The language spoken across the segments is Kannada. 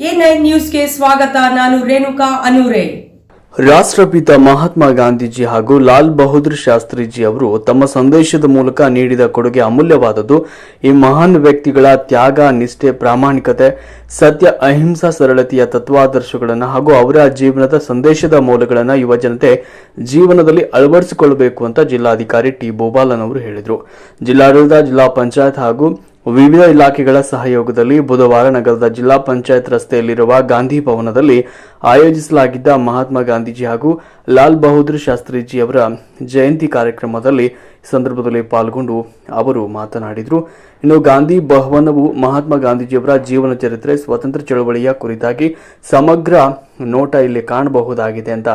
ಸ್ವಾಗತ, ನಾನು ರೇಣುಕಾ ಅನೂರೆ. ರಾಷ್ಟ್ರಪಿತ ಮಹಾತ್ಮ ಗಾಂಧೀಜಿ ಹಾಗೂ ಲಾಲ್ ಬಹದ್ದೂರ್ ಶಾಸ್ತ್ರಿಜಿ ಅವರು ತಮ್ಮ ಸಂದೇಶದ ಮೂಲಕ ನೀಡಿದ ಕೊಡುಗೆ ಅಮೂಲ್ಯವಾದದ್ದು. ಈ ಮಹಾನ್ ವ್ಯಕ್ತಿಗಳ ತ್ಯಾಗ, ನಿಷ್ಠೆ, ಪ್ರಾಮಾಣಿಕತೆ, ಸತ್ಯ, ಅಹಿಂಸಾ, ಸರಳತೆಯ ತತ್ವಾದರ್ಶಗಳನ್ನು ಹಾಗೂ ಅವರ ಜೀವನದ ಸಂದೇಶದ ಮೂಲಗಳನ್ನು ಯುವ ಜನತೆ ಜೀವನದಲ್ಲಿ ಅಳವಡಿಸಿಕೊಳ್ಳಬೇಕು ಅಂತ ಜಿಲ್ಲಾಧಿಕಾರಿ ಟಿ. ಬೋಬಾಲನ್ ಅವರು ಹೇಳಿದರು. ಜಿಲ್ಲಾಡಳಿತ, ಜಿಲ್ಲಾ ಪಂಚಾಯತ್ ಹಾಗೂ ವಿವಿಧ ಇಲಾಖೆಗಳ ಸಹಯೋಗದಲ್ಲಿ ಬುಧವಾರ ನಗರದ ಜಿಲ್ಲಾ ಪಂಚಾಯತ್ ರಸ್ತೆಯಲ್ಲಿರುವ ಗಾಂಧಿ ಭವನದಲ್ಲಿ ಆಯೋಜಿಸಲಾಗಿದ್ದ ಮಹಾತ್ಮ ಗಾಂಧೀಜಿ ಹಾಗೂ ಲಾಲ್ ಬಹದ್ದೂರ್ ಶಾಸ್ತ್ರಿಜಿ ಅವರ ಜಯಂತಿ ಕಾರ್ಯಕ್ರಮದಲ್ಲಿ ಸಂದರ್ಭದಲ್ಲಿ ಪಾಲ್ಗೊಂಡು ಅವರು ಮಾತನಾಡಿದರು. ಇನ್ನು ಗಾಂಧಿ ಭವನವು ಮಹಾತ್ಮ ಗಾಂಧೀಜಿಯವರ ಜೀವನ ಚರಿತ್ರೆ ಸ್ವತಂತ್ರ ಚಳವಳಿಯ ಕುರಿತಾಗಿ ಸಮಗ್ರ ನೋಟ ಇಲ್ಲಿ ಕಾಣಬಹುದಾಗಿದೆ ಅಂತ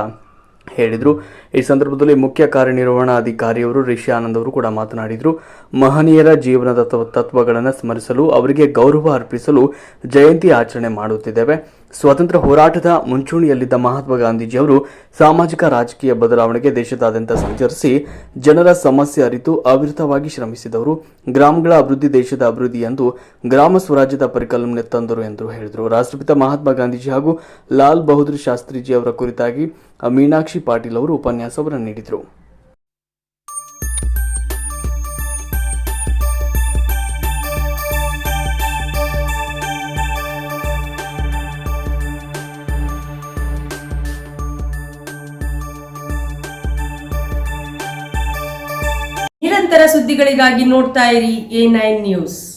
ಹೇಳಿದರು. ಈ ಸಂದರ್ಭದಲ್ಲಿ ಮುಖ್ಯ ಕಾರ್ಯನಿರ್ವಹಣಾಧಿಕಾರಿಯವರು ರಿಷಿ ಆನಂದ್ ಅವರು ಕೂಡ ಮಾತನಾಡಿದರು. ಮಹನೀಯರ ಜೀವನದ ತತ್ವ- ತತ್ವಗಳನ್ನು ಸ್ಮರಿಸಲು, ಅವರಿಗೆ ಗೌರವ ಅರ್ಪಿಸಲು ಜಯಂತಿ ಆಚರಣೆ ಮಾಡುತ್ತಿದ್ದೇವೆ. ಸ್ವಾತಂತ್ರ್ಯ ಹೋರಾಟದ ಮುಂಚೂಣಿಯಲ್ಲಿದ್ದ ಮಹಾತ್ಮ ಗಾಂಧೀಜಿ ಅವರು ಸಾಮಾಜಿಕ ರಾಜಕೀಯ ಬದಲಾವಣೆಗೆ ದೇಶದಾದ್ಯಂತ ಸಂಚರಿಸಿ ಜನರ ಸಮಸ್ಯೆ ಅರಿತು ಅವಿರತವಾಗಿ ಶ್ರಮಿಸಿದವರು. ಗ್ರಾಮಗಳ ಅಭಿವೃದ್ಧಿ ದೇಶದ ಅಭಿವೃದ್ಧಿ ಎಂದು ಗ್ರಾಮ ಸ್ವರಾಜ್ಯದ ಪರಿಕಲ್ಪನೆ ತಂದರು ಎಂದು ಹೇಳಿದರು. ರಾಷ್ಟ್ರಪಿತ ಮಹಾತ್ಮ ಗಾಂಧೀಜಿ ಹಾಗೂ ಲಾಲ್ ಬಹದ್ದೂರ್ ಶಾಸ್ತ್ರಿಜಿ ಅವರ ಕುರಿತಾಗಿ ಮೀನಾಕ್ಷಿ ಪಾಟೀಲ್ ಅವರು ಉಪನ್ಯಾಸವನ್ನು ನೀಡಿದರು. ನಿರಂತರ ಸುದ್ದಿಗಳಿಗಾಗಿ ನೋಡ್ತಾ ಇರಿ ಎ ನೈನ್ ನ್ಯೂಸ್.